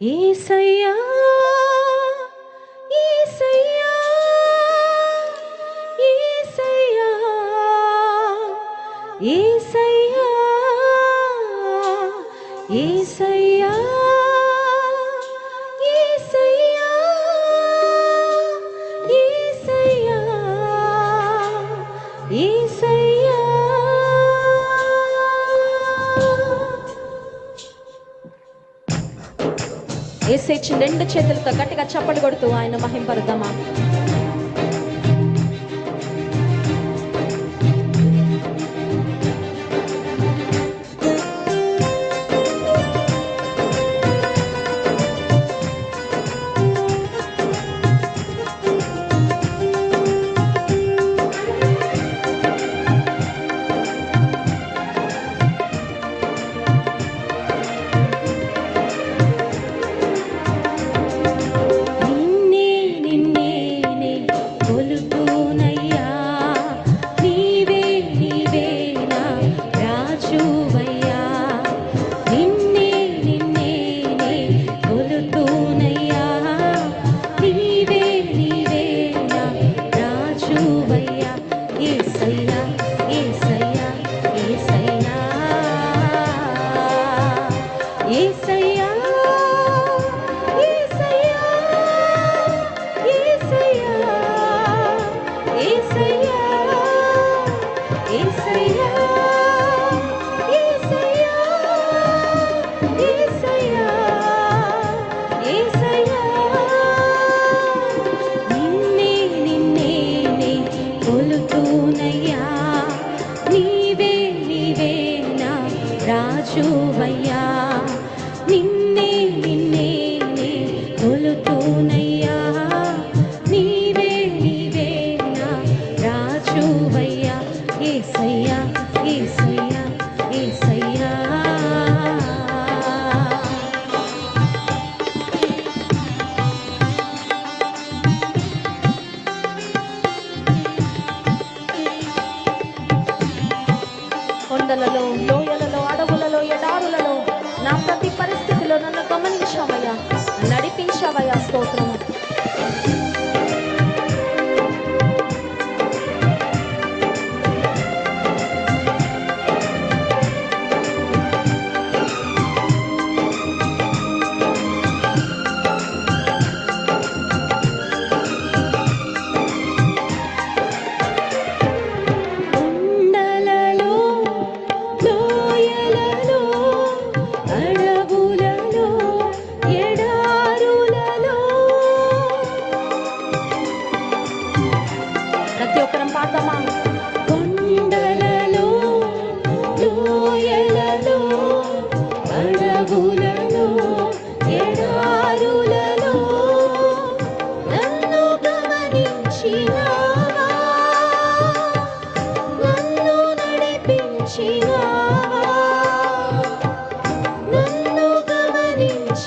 ఏసయ్యా ఏసయ్యా ఏసయ్యా ఏస చేర్చి రెండు చేతులతో గట్టిగా చప్పటి కొడుతూ ఆయన మహింపరుద్దామా Isso. vai travagliato tra né?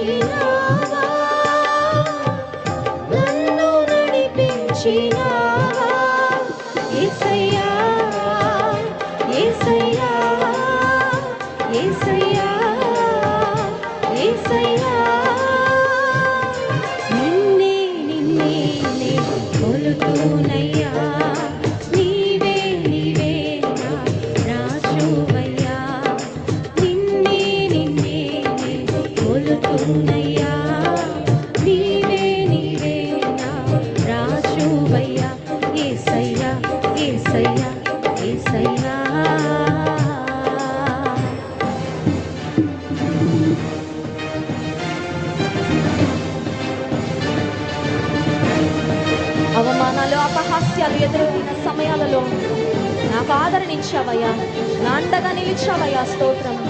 Cheetah సమయాలలో నాకు ఆదరణ ఇచ్చావయ్యా నా అండగా నిలిచావయ్యా. స్తోత్రము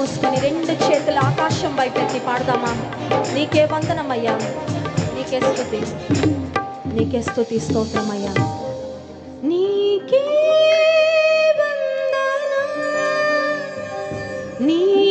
మూసుకొని రెండు చేతులు ఆకాశం భయపెట్టి పాడదామా? నీకే వందనమయ్యా. నీకే స్థుతి. నీకే స్థుతి స్తోత్రమయ్యా. నీకే వందన. నీ